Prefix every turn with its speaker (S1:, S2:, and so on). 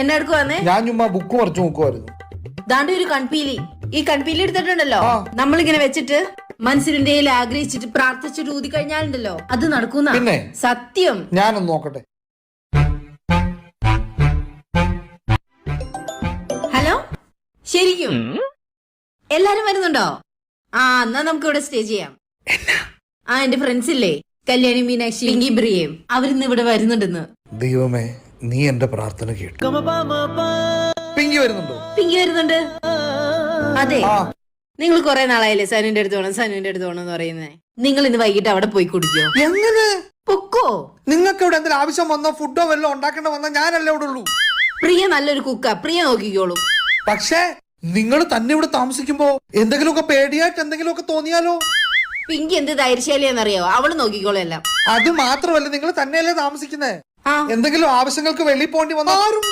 S1: എന്നെ എടുക്കുവാന്നേ
S2: ഞാൻ ചുമ്മാ ബുക്ക് മറിച്ചു നോക്കുമായിരുന്നു
S1: ദാണ്ടി ഒരു കൺപീലി. ഈ കൺപീലി എടുത്തിട്ടുണ്ടല്ലോ? നമ്മളിങ്ങനെ വെച്ചിട്ട് മനസ്സിന്റെ ആഗ്രഹിച്ചിട്ട് പ്രാർത്ഥിച്ചിട്ട് ഊതി കഴിഞ്ഞാലുണ്ടല്ലോ? അത് നടക്കുന്ന?
S2: പിന്നെ?
S1: സത്യം.
S2: ഞാനൊന്ന് നോക്കട്ടെ.
S1: ഹലോ? ശരിക്കും? എല്ലാരും വരുന്നുണ്ടോ? ആ എന്നാ നമുക്ക് ഇവിടെ സ്റ്റേ ചെയ്യാം. ആ എന്റെ ഫ്രണ്ട്സ് ഇല്ലേ? കല്യാണി മീനാക്ഷി പിങ്കി ബ്രിയേം അവരിന്ന് ഇവിടെ വരുന്നുണ്ടെന്ന്.
S2: ദൈവമേ നീ എന്റെ പ്രാർത്ഥന കേട്ടു. പിങ്കി വരുന്നുണ്ടോ?
S1: പിങ്കി വരുന്നുണ്ട്. അതെ. നിങ്ങൾ കുറെ നാളായില്ലേ സനുവിന്റെ അടുത്ത് പോകണം സനുവിന്റെ അടുത്ത് പോകണം എന്ന് പറയുന്നേ. നിങ്ങൾ ഇന്ന് വൈകിട്ട് അവിടെ പോയി കുടിക്കോ.
S2: എങ്ങനെ?
S1: പൊക്കോ.
S2: നിങ്ങൾക്ക് ഇവിടെ എന്തെങ്കിലും ആവശ്യം വന്നോ ഫുഡോ വല്ലതും ഉണ്ടാക്കേണ്ട വന്നാൽ ഞാനല്ലേ ഇവിടെ ഉള്ളൂ.
S1: പ്രിയ നല്ലൊരു കുക്കാ. പ്രിയ നോക്കിക്കോളൂ.
S2: പക്ഷേ നിങ്ങൾ തന്നെ ഇവിടെ താമസിക്കുമ്പോ എന്തെങ്കിലുമൊക്കെ പേടിയായിട്ട് എന്തെങ്കിലുമൊക്കെ തോന്നിയാലോ?
S1: പിങ്കി എന്ത് ധൈര്യശാലിയാന്നറിയോ അവൾ നോക്കിക്കോളൂ എല്ലാം.
S2: അത് മാത്രമല്ല നിങ്ങൾ തന്നെയല്ലേ താമസിക്കുന്നേ? എന്തെങ്കിലും ആവശ്യങ്ങൾക്ക് വെളിയിൽ പോണ്ടി വന്നാൽ ആരും